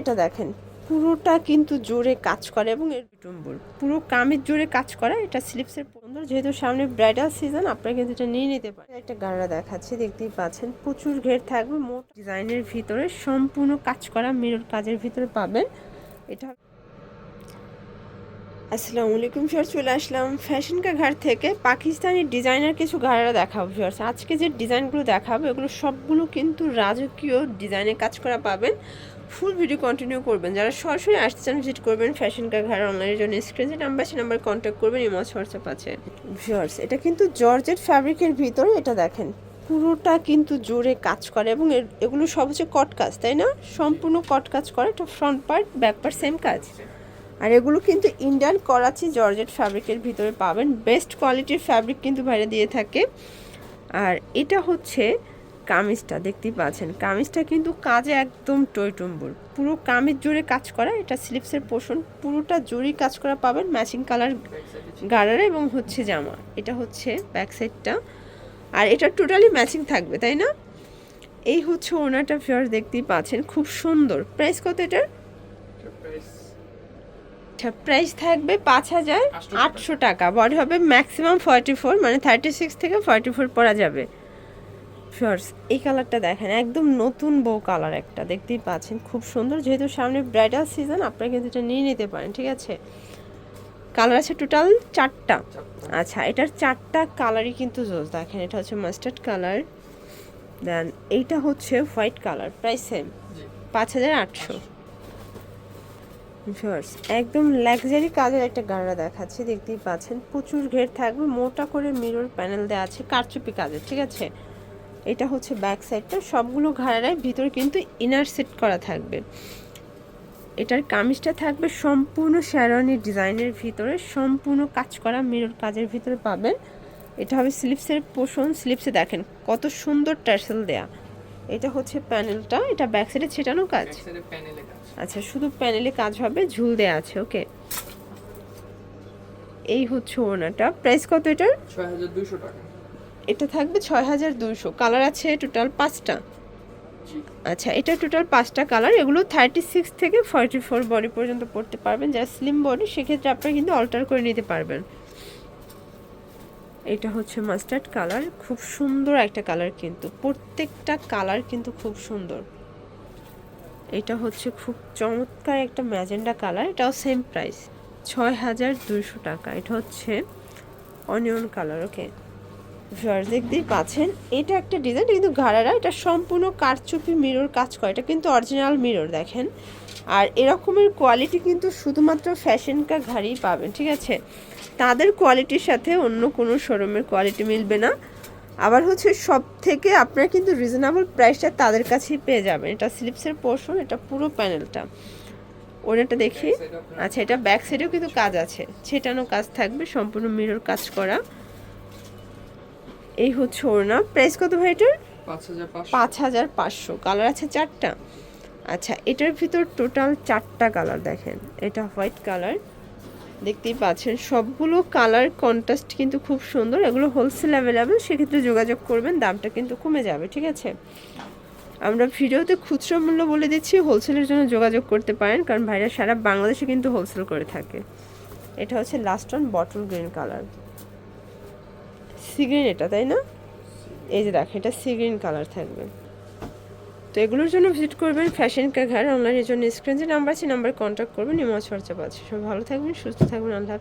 এটা দেখেন, পুরোটা কিন্তু জোরে কাজ করে এবং এর টুম্বুর পুরো কামের জোরে কাজ করা, এটা স্লিপসের সুন্দর যেহেতু সামনে ব্রাইডাল সিজন আপনারা কিন্তু এটা নিয়ে নিতে পারেন। একটা গাড়া দেখাচ্ছি, দেখতেই পাচ্ছেন, প্রচুর ঘের থাকবে, মোট ডিজাইনের ভিতরে সম্পূর্ণ কাজ করা মিরর কাজের ভিতরে পাবেন। এটা আসসালামু আলাইকুম স্যার চলে আসলাম ফ্যাশন কা ঘাট থেকে। পাকিস্তানি ডিজাইনার কিছু ঘাড়া দেখাবো ভিউয়ার্স আজকে যে ডিজাইনগুলো দেখাবো, এগুলো সবগুলো কিন্তু রাজকীয় ডিজাইনে কাজ করা পাবেন। ফুল ভিডিও কন্টিনিউ করবেন। যারা সরাসরি আসতে চান ভিজিট করবেন ফ্যাশন কা ঘাট অনলাইনের জন্য। স্ক্রিনে নাম্বার সে নাম্বার কন্ট্যাক্ট করবেন ইমজ হোয়াটসঅ্যাপ আছে। ভিউয়ার্স এটা কিন্তু জর্জেট ফ্যাব্রিকের ভিতরে এটা দেখেন। পুরোটা কিন্তু জোরে কাজ করে এবং এগুলো সব হচ্ছে কট কাজ, তাই না? সম্পূর্ণ কট কাজ করে, এটা front part back part same কাজ। আর এগুলো কিন্তু ইন্ডিয়ান করাচি জর্জেট ফ্যাব্রিকের ভিতরে পাবেন। বেস্ট কোয়ালিটির ফ্যাব্রিক কিন্তু বাইরে দিয়ে থাকে। আর এটা হচ্ছে কামিজটা, দেখতেই পাচ্ছেন। কামিজটা কিন্তু কাজে একদম টইটুম্বুর। পুরো কামিজ জুড়ে কাজ করা, এটা স্লিপসের পোষণ। পুরোটা জুড়ি কাজ করা পাবেন ম্যাচিং কালার গাড়ারে এবং হচ্ছে জামা। এটা হচ্ছে ব্যাক সাইডটা আর এটা টোটালি ম্যাচিং থাকবে, তাই না? এই হচ্ছে ওনাটা ফিয়ার দেখতেই পাচ্ছেন, খুব সুন্দর। প্রাইস কত এটার? আচ্ছা প্রাইস থাকবে পাঁচ হাজার আটশো টাকা। বডি হবে ম্যাক্সিমাম ফর্টি ফোর মানে থার্টি সিক্স থেকে ফর্টি ফোর পরা যাবে। শর্টস এই কালারটা দেখেন একদম নতুন বউ কালার একটা দেখতেই পাচ্ছেন খুব সুন্দর যেহেতু সামনে ব্রাইডাল সিজন আপনারা কিন্তু এটা নিয়ে নিতে পারেন ঠিক আছে? কালার আছে টোটাল চারটা। আচ্ছা এটার চারটা কালারই কিন্তু জোস দেখেন এটা হচ্ছে মাস্টার্ড কালার দেন এইটা হচ্ছে হোয়াইট কালার প্রাইস সেম পাঁচ হাজার আটশো। ভিউয়ার্স একদম লাক্সারি কাজের একটা গাড়া দেখাচ্ছি দেখতেই পাচ্ছেন প্রচুর ঘের থাকবে মোটা করে মিরর প্যানেল দেওয়া আছে কারচুপি কাজের ঠিক আছে? এটা হচ্ছে ব্যাক সাইডটা সবগুলো ঘাড়ায় ভিতরে কিন্তু ইনার সেট করা থাকবে। এটার কামিজটা থাকবে সম্পূর্ণ শ্যারনি ডিজাইনের ভিতরে। সম্পূর্ণ কাজ করা মিরর কাজের ভিতরে পাবেন। এটা হবে স্লিপসের পোষণ স্লিপসে দেখেন কত সুন্দর টার্সেল দেয়া। এটা হচ্ছে প্যানেলটা এটা ব্যাক সাইডে ছেটানো কাজ? আচ্ছা শুধু প্যানেলে কাজ হবে ঝুল দেয়া আছে ওকে এই হচ্ছে ওনাটা প্রাইস কত এটার? ছয় হাজার দুশো টাকা। এটা থাকবে ছয় হাজার দুইশো। কালার আছে টোটাল পাঁচটা। আচ্ছা এটা টোটাল পাঁচটা কালার এগুলো থার্টি সিক্স থেকে ফর্টি ফোর বডি পর্যন্ত পড়তে পারবেন। যারা স্লিম বডি সেক্ষেত্রে আপনারা কিন্তু অল্টার করে নিতে পারবেন। এটা হচ্ছে মাস্টার্ড কালার খুব সুন্দর একটা কালার কিন্তু। প্রত্যেকটা কালার কিন্তু খুব সুন্দর। এটা হচ্ছে খুব চমৎকার একটা ম্যাজেন্ডা কালার এটাও সেম প্রাইস ছয় হাজার দুইশো টাকা। এটা হচ্ছে অনিয়ন কালার ওকে ভিউয়ার্স দেখতেই পাচ্ছেন এটা একটা ডিজাইন কিন্তু ঘাড়ারা এটা সম্পূর্ণ কারচুপি মিরর কাজ করে এটা কিন্তু অরিজিনাল মিরর দেখেন। আর এরকমের কোয়ালিটি কিন্তু শুধুমাত্র ফ্যাশন কা ঘাড়িই পাবেন ঠিক আছে? তাদের কোয়ালিটির সাথে অন্য কোনো শোরুমের কোয়ালিটি মিলবে না। আবার হচ্ছে সব থেকে আপনারা কিন্তু রিজনেবল প্রাইসটা তাদের কাছেই পেয়ে যাবেন। এটা স্লিপসের পোর্শন এটা পুরো প্যানেলটা ওনাটা দেখি। আচ্ছা এটা ব্যাক সাইডেও কিন্তু কাজ আছে। ছেটানো কাজ থাকবে সম্পূর্ণ মিরর কাজ করা। এই হচ্ছে ওড়না প্রাইস কত ভাই এটার? পাঁচ হাজার পাঁচশো। পাঁচ হাজার পাঁচশো। কালার আছে চারটা? আচ্ছা এটার ভিতর টোটাল চারটা কালার দেখেন। এটা হোয়াইট কালার দেখতেই পাচ্ছেন সবগুলো কালার কন্ট্রাস্ট কিন্তু খুব সুন্দর। এগুলো হোলসেল অ্যাভেলেবেল সেক্ষেত্রে যোগাযোগ করবেন দামটা কিন্তু কমে যাবে ঠিক আছে? আমরা ভিডিওতে খুচরো মূল্য বলে দিচ্ছি হোলসেলের জন্য যোগাযোগ করতে পারেন কারণ ভাইরা সারা বাংলাদেশে কিন্তু হোলসেল করে থাকে। এটা হচ্ছে last one bottle green colour sea green এটা, তাই না? এই যে দেখো এটা সিগ্রিন কালার থাকবে। তো এগুলোর জন্য ভিজিট করবেন, ফ্যাশন কাঘার ঘর, অনলাইনের জন্য স্ক্রিন যে নাম্বার আছে নাম্বার কন্ট্যাক্ট করবেন, ইমো, হোয়াটসঅ্যাপ আছে। সব ভালো থাকবেন, সুস্থ থাকবেন, আল্লাহ।